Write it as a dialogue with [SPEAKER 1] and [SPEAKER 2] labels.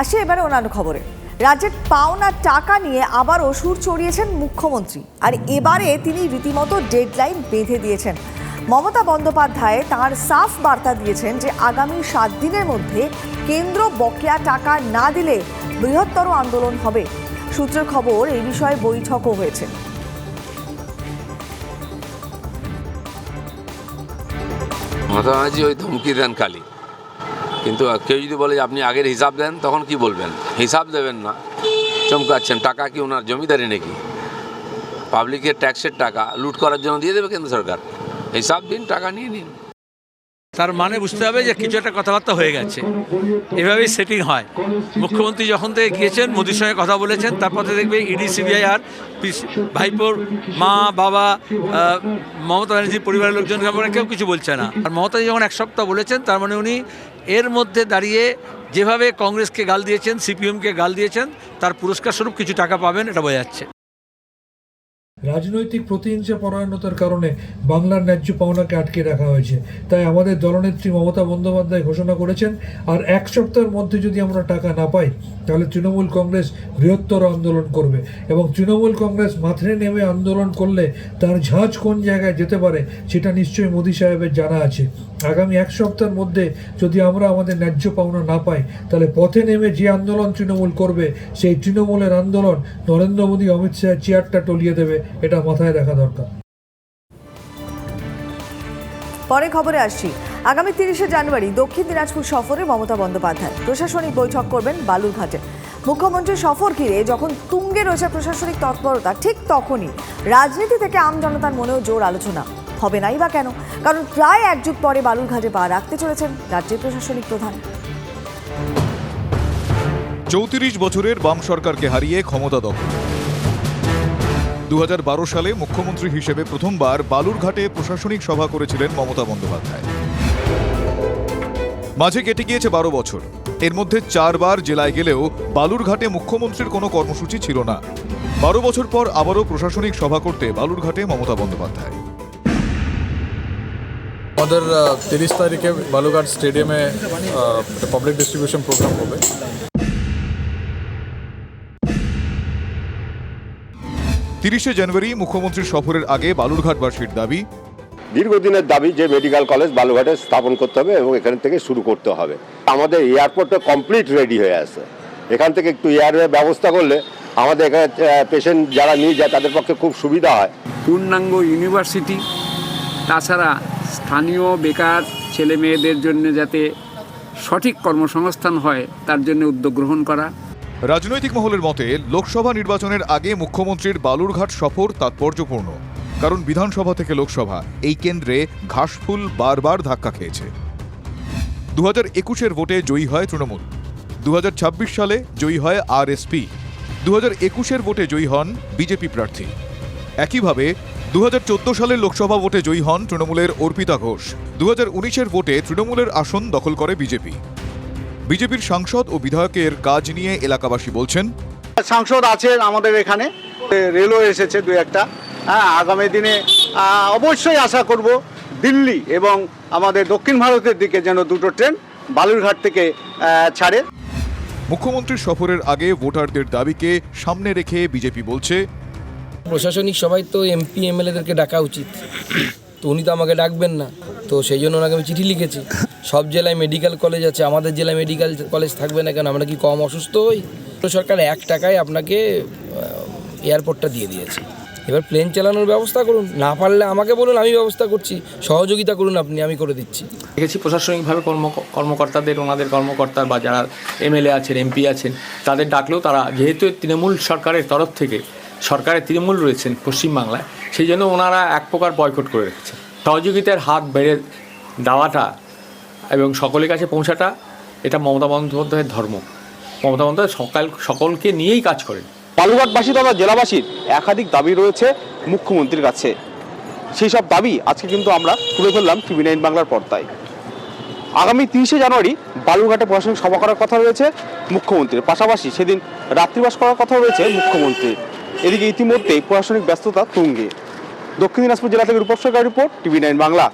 [SPEAKER 1] আসি এবারে অন্যান্য খবরে। রাজ্যের পাওনা টাকা নিয়ে আবারও সুর চড়িয়েছেন মুখ্যমন্ত্রী। আর এবারে তিনি রীতিমতো ডেডলাইন বেঁধে দিয়েছেন। মমতা বন্দ্যোপাধ্যায় তার সাফ বার্তা দিয়েছেন যে আগামী সাত দিনের মধ্যে কেন্দ্র বকেয়া টাকা না দিলে বৃহত্তর আন্দোলন হবে। সূত্রের খবর এই বিষয়ে বৈঠকও হয়েছে।
[SPEAKER 2] মমতা ওই ধমকি দেন খালি কিন্তু কেউ যদি বলে যে আপনি আগের হিসাব দেন, তখন কি বলবেন? হিসাব দেবেন না। চমকাচ্ছেন। টাকা কি ওনার জমিদারি নাকি? পাবলিকের ট্যাক্সের টাকা লুট করার জন্য দিয়ে দেবে কেন্দ্র সরকার? হিসাব দিন, টাকা নিয়ে নিন।
[SPEAKER 3] তার মানে বুঝতে হবে যে কিছু একটা কথাবার্তা হয়ে গেছে। এভাবেই সেটিং হয়। মুখ্যমন্ত্রী যখন থেকে গিয়েছেন, মোদির সঙ্গে কথা বলেছেন, তারপর দেখবে ইডি, সিবিআই আর ভাইপোর মা, বাবা মমতা ব্যানার্জির পরিবারের লোকজনকে আমরা কেউ কিছু বলছে না। আর মমতাজি যখন এক সপ্তাহ বলেছেন, তার মানে উনি এর মধ্যে দাঁড়িয়ে যেভাবে কংগ্রেসকে গাল দিয়েছেন, সিপিএমকে গাল দিয়েছেন, তার পুরস্কার স্বরূপ কিছু টাকা পাবেন, এটা বোঝা যাচ্ছে।
[SPEAKER 4] রাজনৈতিক প্রতিহিংসা পরায়ণতার কারণে বাংলার ন্যায্য পাওনাকে আটকে রাখা হয়েছে। তাই আমাদের দলনেত্রী মমতা বন্দ্যোপাধ্যায় ঘোষণা করেছেন, আর এক সপ্তাহের মধ্যে যদি আমরা টাকা না পাই, তাহলে তৃণমূল কংগ্রেস বৃহত্তর আন্দোলন করবে। এবং তৃণমূল কংগ্রেস মাথায় নেমে আন্দোলন করলে তার ঝাঁজ কোন জায়গায় যেতে পারে, সেটা নিশ্চয়ই মোদী সাহেবের জানা আছে। আগামী এক সপ্তাহের মধ্যে যদি আমরা আমাদের ন্যায্য পাওনা না পাই, তাহলে পথে নেমে যে আন্দোলন তৃণমূল করবে, সেই তৃণমূলের আন্দোলন নরেন্দ্র মোদী, অমিত শাহের চেয়ারটা টলিয়ে দেবে। এটা মাথায় রাখা দরকার।
[SPEAKER 1] পরে খবরে আসছি। আগামী তিরিশে জানুয়ারি দক্ষিণ দিনাজপুর সফরে মমতা বন্দ্যোপাধ্যায়। প্রশাসনিক বৈঠক করবেন বালুরঘাটে। মুখ্যমন্ত্রীর সফর ঘিরে যখন তুঙ্গে রয়েছে প্রশাসনিক তৎপরতা ঠিক তখনই রাজনীতি থেকে আম জনতার মনেও জোর আলোচনা। হবে নাই বা কেন? কারণ প্রায় এক যুগ পরে বালুরঘাটে পা রাখতে চলেছেন রাজ্যের প্রশাসনিক প্রধান।
[SPEAKER 5] চৌত্রিশ বছরের বাম সরকারকে হারিয়ে ক্ষমতা দখল। দু হাজার বারো সালে মুখ্যমন্ত্রী হিসেবে প্রথমবার বালুরঘাটে প্রশাসনিক সভা করেছিলেন মমতা বন্দ্যোপাধ্যায়। মাঝে কেটে গিয়েছে বারো বছর। এর মধ্যে চারবার জেলায় গেলেও বালুরঘাটে মুখ্যমন্ত্রীর কোনো কর্মসূচি ছিল না। বারো বছর পর আবারও প্রশাসনিক সভা করতে বালুরঘাটে মমতা বন্দ্যোপাধ্যায়।
[SPEAKER 6] আমাদের তিরিশ তারিখে বালুঘাট স্টেডিয়ামে পাবলিক ডিস্ট্রিবিউশন প্রোগ্রাম হবে।
[SPEAKER 5] তিরিশে জানুয়ারি মুখ্যমন্ত্রীর সফরের আগে বালুরঘাটবাসীর দাবি
[SPEAKER 7] দীর্ঘদিনের দাবি যে মেডিকেল কলেজ বালুঘাটে স্থাপন করতে হবে এবং এখান থেকে শুরু করতে হবে। আমাদের এয়ারপোর্টটা কমপ্লিট রেডি হয়ে আছে। এখান থেকে একটু এয়ারের ব্যবস্থা করলে আমাদের এখানে পেশেন্ট যারা নিয়ে যায় তাদের পক্ষে খুব সুবিধা হয়।
[SPEAKER 8] পূর্ণাঙ্গ ইউনিভার্সিটি তাছাড়া স্থানীয় বেকার ছেলে মেয়েদের জন্য যাতে সঠিক কর্মসংস্থান হয় তার জন্য উদ্যোগ গ্রহণ করা।
[SPEAKER 5] রাজনৈতিক মহলের মতে, লোকসভা নির্বাচনের আগে মুখ্যমন্ত্রীর বালুরঘাট সফর তাৎপর্যপূর্ণ। কারণ বিধানসভা থেকে লোকসভা, এই কেন্দ্রে ঘাসফুল বারবার ধাক্কা খেয়েছে। দু হাজার একুশের ভোটে জয়ী হয় তৃণমূল। দু হাজার ছাব্বিশ সালে জয়ী হয় আরএসপি দু হাজার একুশের ভোটে জয়ী হন বিজেপি প্রার্থী। একইভাবে দু হাজার চোদ্দ সালের লোকসভা ভোটে জয়ী হন তৃণমূলের অর্পিতা ঘোষ। দু হাজার উনিশের ভোটে তৃণমূলের আসন দখল করে বিজেপি। বিজেপির সাংসদ ও বিধায়কের কাজ নিয়ে এলাকাবাসী বলছেন
[SPEAKER 9] সাংসদ আছেন আমাদের এখানে। রেলও এসেছে দু একটা। হ্যাঁ আগামী দিনে অবশ্যই আশা করব দিল্লি এবং আমাদের দক্ষিণ ভারতের দিকে যেন দুটো ট্রেন বালুরঘাট থেকে ছাড়ে।
[SPEAKER 5] মুখ্যমন্ত্রীর সফরের আগে ভোটারদের দাবিকে সামনে রেখে বিজেপি বলছে
[SPEAKER 10] প্রশাসনিক সবাই তো এমপি এমএলএদেরকে ডাকা উচিত। তো উনি তো আমাকে ডাকবেন না। তো সেই জন্য ওনাকে আমি চিঠি লিখেছি। সব জেলায় মেডিকেল কলেজ আছে, আমাদের জেলায় মেডিকেল কলেজ থাকবে না কেন? আমরা কি কম অসুস্থ হই? তো সরকার এক টাকায় আপনাকে এয়ারপোর্টটা দিয়ে দিয়েছে। এবার প্লেন চালানোর ব্যবস্থা করুন। না পারলে আমাকে বলুন, আমি ব্যবস্থা করছি। সহযোগিতা করুন আপনি, আমি করে দিচ্ছি।
[SPEAKER 11] দেখেছি প্রশাসনিকভাবে কর্ম, কর্মকর্তাদের, ওনাদের কর্মকর্তা বা যারা এমএলএ আছেন, এমপি আছেন, তাদের ডাকলেও তারা, যেহেতু তৃণমূল সরকারের তরফ থেকে সরকারের তৃণমূল রয়েছেন পশ্চিমবাংলায়, সেই জন্য ওনারা এক প্রকার বয়কট করে রেখেছেন। সহযোগিতার হাত বেড়ে দেওয়াটা এবং সকলের কাছে পৌঁছাটা, এটা মমতা বন্দ্যোপাধ্যায়ের ধর্ম। মমতা বন্দ্যোপাধ্যায় সকাল, সকলকে নিয়েই কাজ করেন।
[SPEAKER 9] বালুঘাটবাসী তথা জেলাবাসীর একাধিক দাবি রয়েছে মুখ্যমন্ত্রীর কাছে। সেই সব দাবি আজকে কিন্তু আমরা তুলে ধরলাম টিভি নাইন বাংলার পর্দায়। আগামী তিরিশে জানুয়ারি বালুরঘাটে প্রশাসনিক সভা করার কথা রয়েছে মুখ্যমন্ত্রীর। পাশাপাশি সেদিন রাত্রিবাস করার কথা রয়েছে মুখ্যমন্ত্রীর। এদিকে ইতিমধ্যেই প্রশাসনিক ব্যস্ততা তুঙ্গে। দক্ষিণ দিনাজপুর জেলা থেকে Rupak report TV nine Bangla.